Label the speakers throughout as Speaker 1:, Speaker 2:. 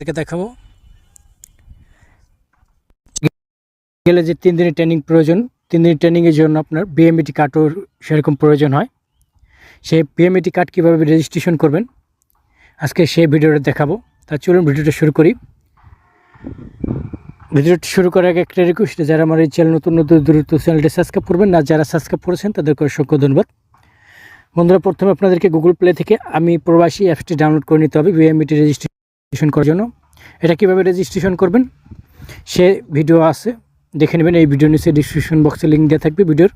Speaker 1: থেকে দেখাবো। গেলে যে তিন দিনের ট্রেনিং প্রয়োজন, তিন দিনের ট্রেনিংয়ের জন্য আপনার বিএমইটি কার্ডও সেরকম প্রয়োজন হয়। সেই বিএমইটি কার্ড কীভাবে রেজিস্ট্রেশন করবেন, আজকে সেই ভিডিওটা দেখাবো। তা চলুন ভিডিওটা শুরু করি। ভিডিওটি শুরু করার আগে একটা রিকোয়েস্ট যারা আমার এই চ্যানেল নতুন নতুন, দ্রুত চ্যানেলটি সাবস্ক্রাইব করবেন, না যারা সাবস্ক্রাইব করেছেন, তাদেরকে অসংখ্য ধন্যবাদ। বন্ধুরা, প্রথমে আপনাদেরকে গুগল প্লে থেকে আমি প্রবাসী অ্যাপসটি ডাউনলোড করে নিতে হবে বিএমইটি রেজিস্ট্রেশন করার জন্য। এটা কীভাবে রেজিস্ট্রেশন করবেন? সে ভিডিও আছে, দেখে নেবেন। এই ভিডিও নিচে ডিসক্রিপশন বক্সে লিঙ্ক দেওয়া থাকবে ভিডিওর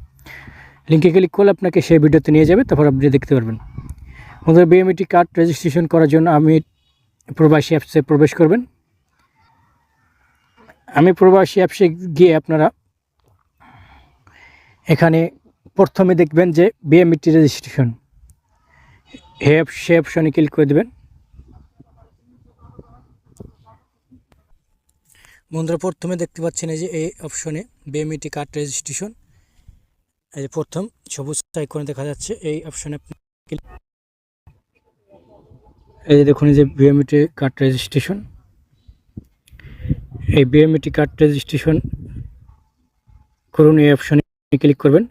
Speaker 1: লিঙ্কে ক্লিক করলে আপনাকে সেই ভিডিওতে নিয়ে যাবে, তারপর আপনি দেখতে পারবেন। বন্ধুরা বিএমইটি কার্ড রেজিস্ট্রেশন করার জন্য আমি প্রবাসী অ্যাপসে প্রবেশ করবেন। আমি প্রবাসী অ্যাপসে গিয়ে আপনারা এখানে প্রথমে দেখবেন যে বিএমইটি রেজিস্ট্রেশন হে সে অপশনে ক্লিক করে দেবেন। বন্ধুরা, প্রথমে দেখতে পাচ্ছেন এই যে এই অপশনে বিএমইটি কার্ড রেজিস্ট্রেশন। এই যে প্রথম সবুজ আইকনে দেখা যাচ্ছে, এই অপশনে এই যে দেখুন যে বিএমইটি কার্ড রেজিস্ট্রেশন। এই বিএমইটি কার্ড রেজিস্ট্রেশন করুন, এই অপশনে ক্লিক করবেন।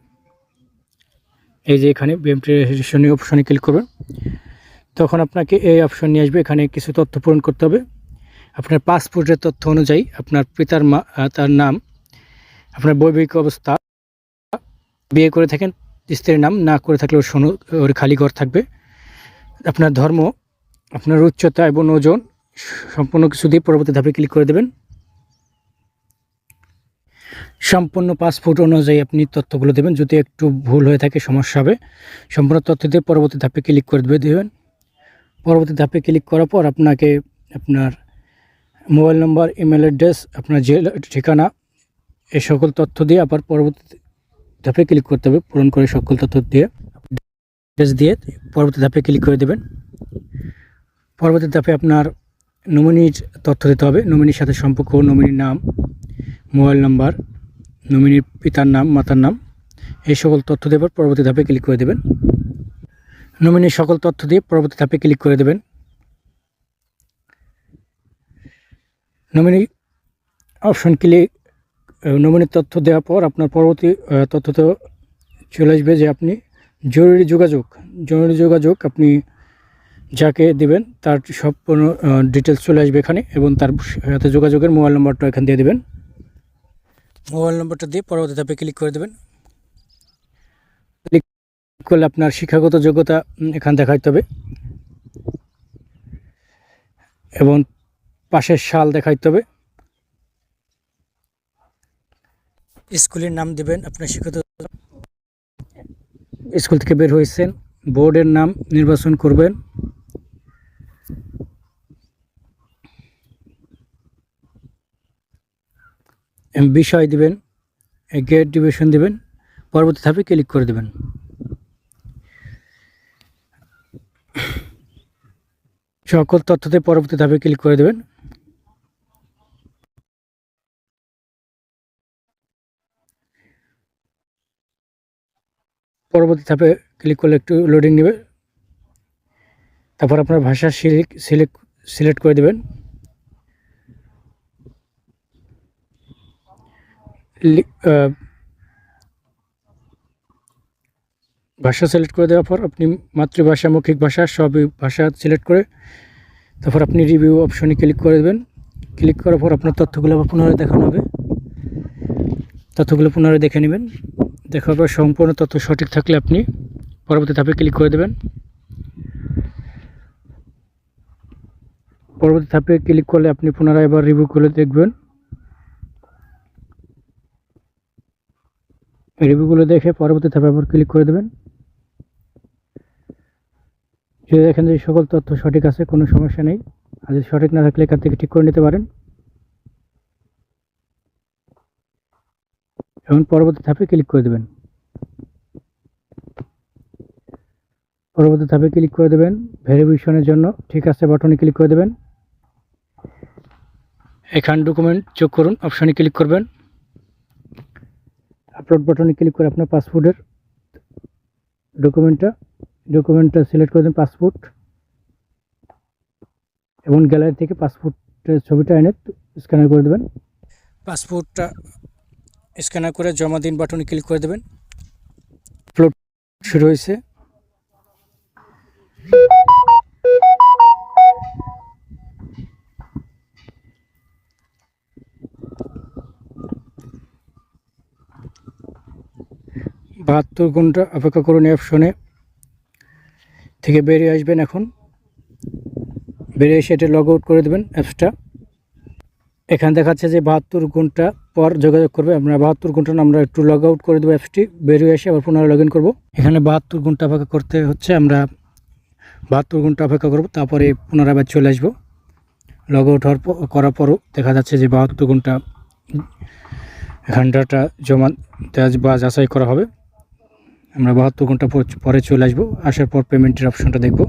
Speaker 1: এই যে এখানে বিএমটি রেজিস্ট্রেশন অপশনে ক্লিক করবেন। তখন আপনাকে এই অপশন নিয়ে আসবে, এখানে কিছু তথ্য পূরণ করতে হবে। আপনার পাসপোর্টের তথ্য অনুযায়ী আপনার পিতার মা তার নাম, আপনার বৈবাহিক অবস্থা, বিয়ে করে থাকেন, স্ত্রীর নাম না করে থাকলে ওর ওর খালি ঘর থাকবে। আপনার ধর্ম, আপনার উচ্চতা এবং ওজন সম্পূর্ণ কিছু দিয়ে পরবর্তী ধাপে ক্লিক করে দেবেন। সম্পূর্ণ পাসপোর্ট অনুযায়ী আপনি তথ্যগুলো দেবেন। যদি একটু ভুল হয়ে থাকে, সমস্যা হবে। সম্পূর্ণ তথ্য দিয়ে পরবর্তী ধাপে ক্লিক করে দেবে দেবেন। পরবর্তী ধাপে ক্লিক করার পর আপনাকে আপনার মোবাইল নম্বর, ইমেল অ্যাড্রেস, আপনার যে ঠিকানা, এই সকল তথ্য দিয়ে আবার পরবর্তী ধাপে ক্লিক করতে হবে। পূরণ করে সকল তথ্য দিয়ে অ্যাড্রেস দিয়ে পরবর্তী ধাপে ক্লিক করে দেবেন। পরবর্তী ধাপে আপনার নমিনির তথ্য দিতে হবে। নমিনির সাথে সম্পর্ক নমিনির নাম, মোবাইল নাম্বার নমিনির পিতার নাম, মাতার নাম, এই সকল তথ্য দেবার পরবর্তী ধাপে ক্লিক করে দেবেন। নমিনির সকল তথ্য দিয়ে পরবর্তী ধাপে ক্লিক করে দেবেন। নমিনি অপশন ক্লিক নমিনির তথ্য দেওয়ার পর আপনার পরবর্তী তথ্য তো চলে আসবে যে আপনি জরুরি যোগাযোগ জরুরি যোগাযোগ আপনি যাকে দেবেন তার সম্পূর্ণ ডিটেলস চলে আসবে এখানে এবং তার সাথে যোগাযোগের মোবাইল নম্বরটা এখানে দিয়ে দেবেন। মোবাইল নম্বরটা দিয়ে পরবর্তী ধাপে ক্লিক করে দেবেন। ক্লিক করলে আপনার শিক্ষাগত যোগ্যতা এখানে দেখাইতে হবে। এবং পাশের সাল দেখাইতে হবে। স্কুলের নাম দিবেন আপনার শিক্ষিত স্কুল থেকে বের হয়েছেন বোর্ডের নাম নির্বাচন করবেন। বিষয় দিবেন গ্রেড ডিভিশন দিবেন পরবর্তী ধাপে ক্লিক করে দেবেন। সকল তথ্যতে পরবর্তী ধাপে ক্লিক করে দেবেন। পরবর্তী ধাপে ক্লিক করলে একটু লোডিং নেবে। তারপর আপনার ভাষা সিলেক্ট সিলেক্ট সিলেক্ট করে দেবেন। ভাষা সিলেক্ট করে দেওয়ার পর আপনি মাতৃভাষা, মৌখিক ভাষা সবই ভাষা সিলেক্ট করে তারপর আপনি রিভিউ অপশনে ক্লিক করে দেবেন। ক্লিক করার পর আপনার তথ্যগুলো পুনরায় দেখানো হবে। তথ্যগুলো পুনরায় দেখে নেবেন। দেখার পর সম্পূর্ণ তথ্য সঠিক থাকলে আপনি পরবর্তী ধাপে ক্লিক করে দেবেন। পরবর্তী ধাপে ক্লিক করলে আপনি পুনরায় এবার রিভিউ করে দেখবেন। রিভিউগুলো দেখে পরবর্তী ধাপে আবার ক্লিক করে দেবেন। যদি দেখেন যে সকল তথ্য সঠিক আছে, কোনো সমস্যা নেই। আর যদি সঠিক না থাকলে এখান থেকে ঠিক করে নিতে পারেন। এবং পরবর্তী ধাপে ক্লিক করে দেবেন। পরবর্তী ধাপে ক্লিক করে দেবেন। ভেরিফিকেশনের জন্য ঠিক আছে বাটনে ক্লিক করে দেবেন। এখান ডকুমেন্ট যোগ করুন অপশনে ক্লিক করবেন। আপলোড বাটনে ক্লিক করে আপনার পাসপোর্টের ডকুমেন্টটা ডকুমেন্টটা সিলেক্ট করে দেন পাসপোর্ট এবং গ্যালারি থেকে পাসপোর্টের ছবিটা এনে স্ক্যানার করে দেবেন। পাসপোর্টটা স্ক্যানার করে জমা দিন বাটনে ক্লিক করে দেবেন। আপলোড শুরু হয়েছে। বাহাত্তর ঘণ্টা অপেক্ষা করুন অপশনে। থেকে বেরিয়ে আসবেন এখন। বেরিয়ে এসে এটা লগ আউট করে দেবেন অ্যাপসটা। এখানে দেখাচ্ছে যে বাহাত্তর ঘণ্টা পর যোগাযোগ করবে। আমরা বাহাত্তর ঘণ্টা আমরা একটু লগ আউট করে দেবো অ্যাপসটি বেরিয়ে এসে আবার পুনরায় লগ ইন করব। এখানে বাহাত্তর ঘণ্টা অপেক্ষা করতে হচ্ছে, আমরা বাহাত্তর ঘণ্টা অপেক্ষা করব, তারপরে পুনরায় আবার চলে আসব। লগ আউট হওয়ার করার পরও দেখা যাচ্ছে যে বাহাত্তর ঘণ্টা ঘন্টাটা জমা বা যাচাই করা হবে। আমরা বাহাত্তর ঘণ্টা পরে চলে আসব। আসার পর পেমেন্টের অপশনটা দেখব।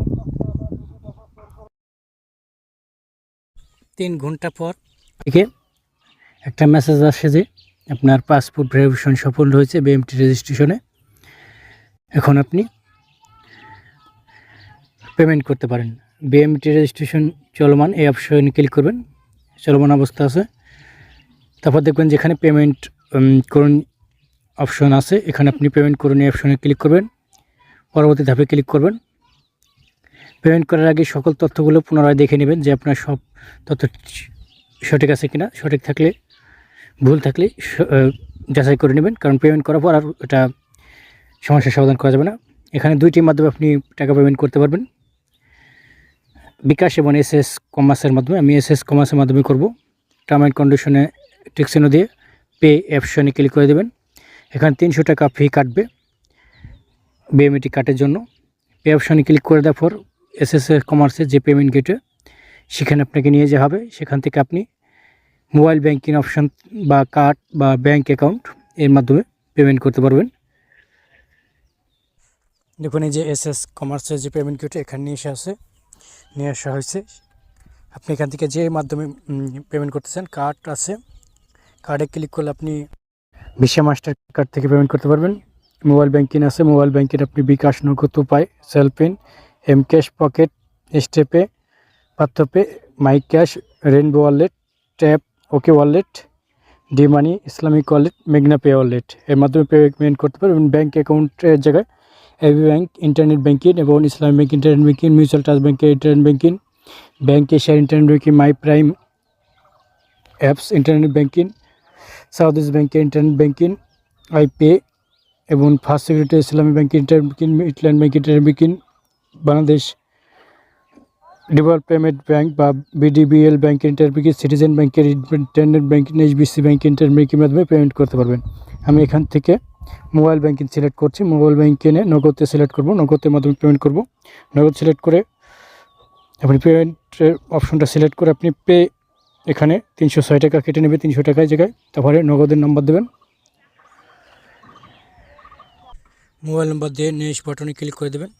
Speaker 1: তিন ঘণ্টা পর থেকে একটা মেসেজ আসে যে আপনার পাসপোর্ট ভেরিফিকেশন সফল হয়েছে বিএমটি রেজিস্ট্রেশনে এখন আপনি পেমেন্ট করতে পারেন। বিএমটি রেজিস্ট্রেশন চলমান, এই অপশনে ক্লিক করবেন। চলমান অবস্থা আছে। তারপর দেখবেন যেখানে পেমেন্ট করুন অপশন আছে, এখানে আপনি পেমেন্ট করুন, এই অপশনে ক্লিক করবেন। পরবর্তী ধাপে ক্লিক করবেন। পেমেন্ট করার আগে সকল তথ্যগুলো পুনরায় দেখে নেবেন যে আপনার সব তথ্য সঠিক আছে কিনা, সঠিক থাকলে, ভুল থাকলে যাচাই করে নেবেন। কারণ পেমেন্ট করার পর আর এটা সমস্যার সমাধান করা যাবে না। এখানে দুইটির মাধ্যমে আপনি টাকা পেমেন্ট করতে পারবেন। বিকাশ এবং এস এস কমার্সের মাধ্যমে। আমি এস এস কমার্সের মাধ্যমে করব। টার্ম অ্যান্ড কন্ডিশনে টিকসিনো দিয়ে পে অপশনে ক্লিক করে দেবেন। এখানে তিনশো টাকা ফি কাটবে বিএমএটি কার্ডের জন্য। পে অপশনে ক্লিক করে দেওয়ার পর এস এস কমার্সের যে পেমেন্ট গেটে সেখানে আপনাকে নিয়ে যাওয়া হবে। সেখান থেকে আপনি মোবাইল ব্যাংকিং অপশন বা কার্ড বা ব্যাংক অ্যাকাউন্ট এর মাধ্যমে পেমেন্ট করতে পারবেন। দেখুন, এই যে এস এস কমার্সের যে পেমেন্ট গেটে এখানে নিয়ে এসে আছে, নিয়ে আসা হয়েছে। আপনি এখান থেকে যে মাধ্যমে পেমেন্ট করতেছেন কার্ড আছে। কার্ডে ক্লিক করলে আপনি ভিসা মাস্টার কার্ড থেকে পেমেন্ট করতে পারবেন। মোবাইল ব্যাংকিং আছে। মোবাইল ব্যাংকিং আপনি bKash Nagad Upay CellFin M cash pocket স্টেপে পাত্রপে my cash rainbow wallet, tap, okay wallet D money Islamic wallet, মেঘনা পে ওয়ালেট। এর মাধ্যমে পেমেন্ট করতে পারবেন ব্যাংক অ্যাকাউন্টের জায়গায় এবি ব্যাংক, ইন্টারনেট ব্যাংকিং এবং Islamic bank, internet banking, mutual trust ব্যাংকের ইন্টারনেট ব্যাংকিং, ব্যাংক এশিয়ার internet banking, my prime apps, internet banking, south east ব্যাংকের ইন্টারনেট ব্যাংকিং, আইপে এবং first security Islami bank, internet banking ইটল্যান্ড bank, internet banking, Bangladesh development bank বা BDBL bank internet banking citizen ব্যাংকের internet banking HBC bank internet ব্যাংকের মাধ্যমে payment করতে পারবেন। আমি এখান থেকে মোবাইল ব্যাংকিং সিলেক্ট করছি। মোবাইল ব্যাংকিংয়ে নগদে সিলেক্ট করব। নগদের মাধ্যমে পেমেন্ট করব। নগদ সিলেক্ট করে আপনি পেমেন্টের অপশনটা সিলেক্ট করে আপনি পে এখানে তিনশো ছয় টাকা কেটে নেবে, তিনশো টাকায় জায়গায়। তারপরে নগদের নম্বর দেবেন। মোবাইল নম্বর দিয়ে নেক্সট বাটনে ক্লিক করে দেবেন।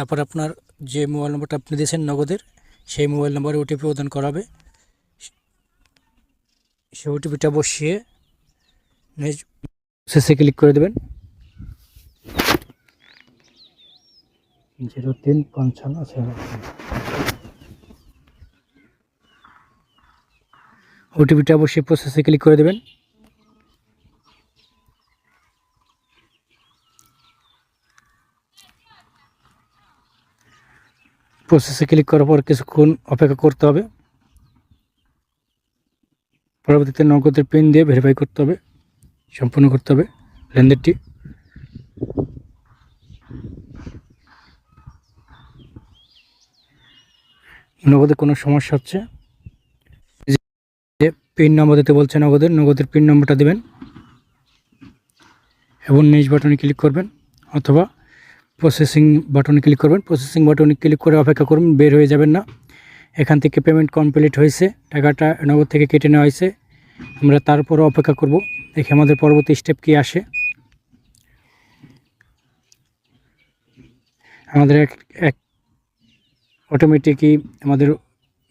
Speaker 1: তারপর আপনার যে মোবাইল নম্বরটা আপনি দিয়েছেন নগদের, সেই মোবাইল নম্বরে ওটিপি প্রদান করা হবে সেই ওটিপিটা বসিয়ে শেষে ক্লিক করে দেবেন। জিরো তিন পঞ্চান্ন ওটিপিটা অবশ্যই প্রসেসে ক্লিক করে দেবেন। প্রসেসে ক্লিক করার পর কিছুক্ষণ অপেক্ষা করতে হবে। পরবর্তীতে নগদের পিন দিয়ে ভেরিফাই করতে হবে, সম্পূর্ণ করতে হবে লেনদেনটি। নগদে কোনো সমস্যা হচ্ছে? যে পিন নম্বর দিতে বলছে নগদের নগদের পিন নম্বরটা দেবেন এবং নেক্সট বাটনে ক্লিক করবেন অথবা প্রসেসিং বাটনে ক্লিক করবেন। প্রসেসিং বাটনে ক্লিক করে অপেক্ষা করুন, বের হয়ে যাবেন না। এখান থেকে পেমেন্ট কমপ্লিট হয়েছে। টাকাটা নগদ থেকে কেটে নেওয়া হয়েছে। আমরা তারপরও অপেক্ষা করব। দেখি আমাদের পরবর্তী স্টেপ কি আসে। আমাদের এক এক অটোমেটিকই আমাদের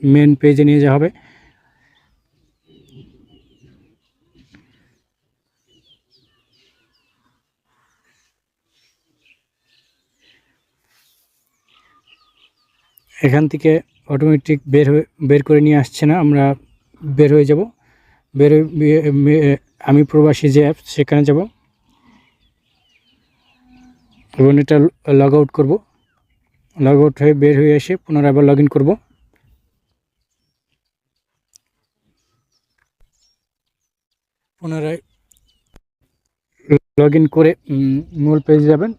Speaker 1: মেন পেজে নিয়ে যাওয়া হবে। এখান থেকে অটোমেটিক বের হয়ে, বের করে নিয়ে আসছে না, আমরা বের হয়ে যাব। বের আমি প্রবাসী যে অ্যাপ সেখানে যাব। এবং এটা লগ আউট করব। লগ আউট হয়ে বের হয়ে এসে পুনরায় আবার লগ ইন করব। পুনরায় লগ ইন করে মূল পেজে যাবেন।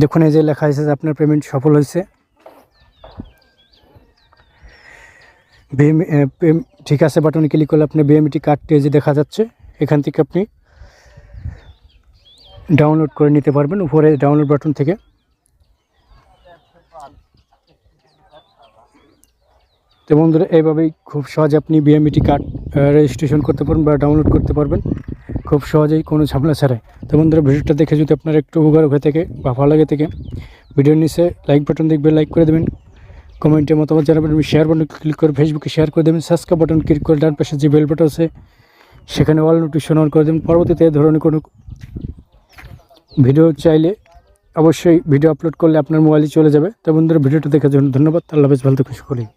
Speaker 1: দেখুন এই যে লেখা হয়েছে যে আপনার পেমেন্ট সফল হয়েছে। বিএম ঠিক আছে বাটনে ক্লিক করলে আপনি বিএমটি কার্ডটি যে দেখা যাচ্ছে, এখান থেকে আপনি ডাউনলোড করে নিতে পারবেন, উপরে ডাউনলোড বাটন থেকে। তো বন্ধুরা, এইভাবেই খুব সহজে আপনি বিএমইটি কার্ড রেজিস্ট্রেশন করতে পারবেন বা ডাউনলোড করতে পারবেন। খুব সহজেই কোনো ঝামেলা ছাড়াই। তো বন্ধুরা, ভিডিওটা দেখে যদি আপনার একটু উপকার হয়ে থাকে বা ভালো লাগে থেকে, ভিডিওর নিচে লাইক বাটন দেখবে লাইক করে দেবেন। কমেন্টে মতামত জানাবেন শেয়ার বাটন ক্লিক করে ফেসবুকে শেয়ার করে দেবেন। সাবস্ক্রাইব বাটন ক্লিক করে ডান পাশে যে বেল বাটন আছে, সেখানে অল নোটিফিকেশন অন করে দেবেন। পরবর্তীতে এই ধরনের কোনো ভিডিও চাইলে অবশ্যই ভিডিও আপলোড করলে আপনার মোবাইলে চলে যাবে। তো বন্ধুরা, ভিডিওটা দেখার জন্য ধন্যবাদ। আল্লাহ হাফেজ, ভালো থাকুন সকলেই